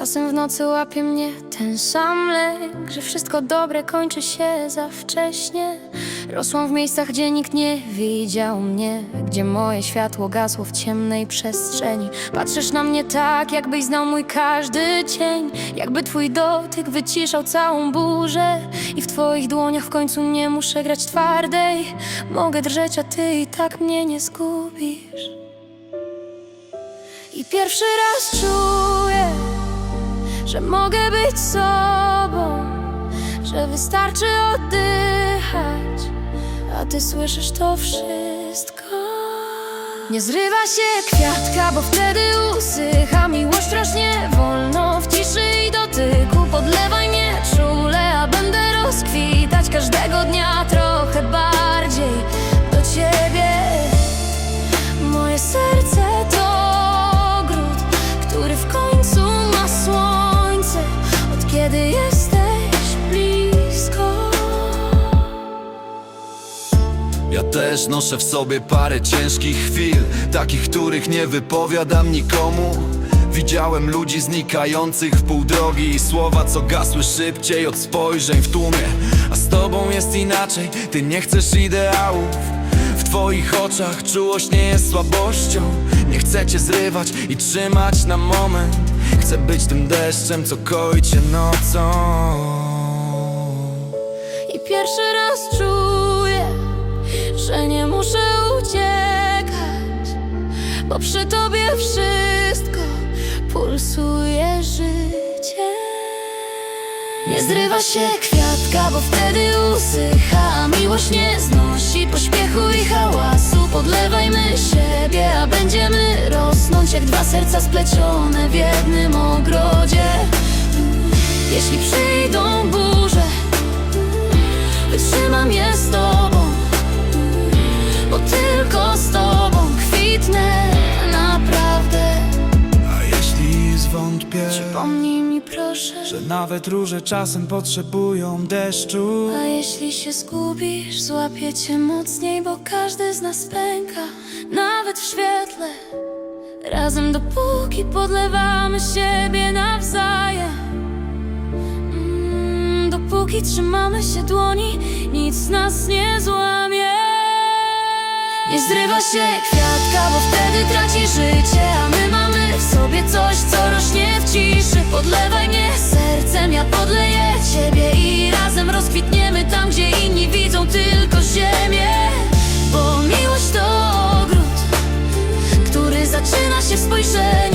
Czasem w nocy łapie mnie ten sam lęk Że wszystko dobre kończy się za wcześnie. Rosłam w miejscach, gdzie nikt nie widział mnie Gdzie moje światło gasło w ciemnej przestrzeni. Patrzysz na mnie tak, jakbyś znał mój każdy cień Jakby twój dotyk wyciszał całą burzę. I w twoich dłoniach w końcu nie muszę grać twardej. Mogę drżeć, a ty i tak mnie nie zgubisz. I pierwszy raz czuję, mogę być sobą, że wystarczy oddychać, a ty słyszysz to wszystko. Nie zrywa się kwiatka, bo wtedy usycha też noszę w sobie parę ciężkich chwil Takich, których nie wypowiadam nikomu. Widziałem ludzi znikających w pół drogi I słowa, co gasły szybciej od spojrzeń w tłumie. A z tobą jest inaczej, ty nie chcesz ideałów. W twoich oczach czułość nie jest słabością. Nie chcę cię zrywać i trzymać na moment. Chcę być tym deszczem, co koi cię nocą bo przy tobie wszystko pulsuje życie. Nie zrywa się kwiatka, bo wtedy usycha, miłość nie znosi pośpiechu i hałasu. Podlewajmy siebie, a będziemy rosnąć jak dwa serca splecione w jednym ogrodzie. Jeśli przyjdą burze, Wytrzymam je z proszę. Że nawet róże czasem potrzebują deszczu. A jeśli się zgubisz, złapię cię mocniej Bo każdy z nas pęka, nawet w świetle. Razem dopóki podlewamy siebie nawzajem. Mm, Dopóki trzymamy się dłoni, nic nas nie złamie. Nie zrywa się kwiatka, bo wtedy traci życie A my mamy w sobie coś, co rośnie w ciszy. Serce spojrzenie.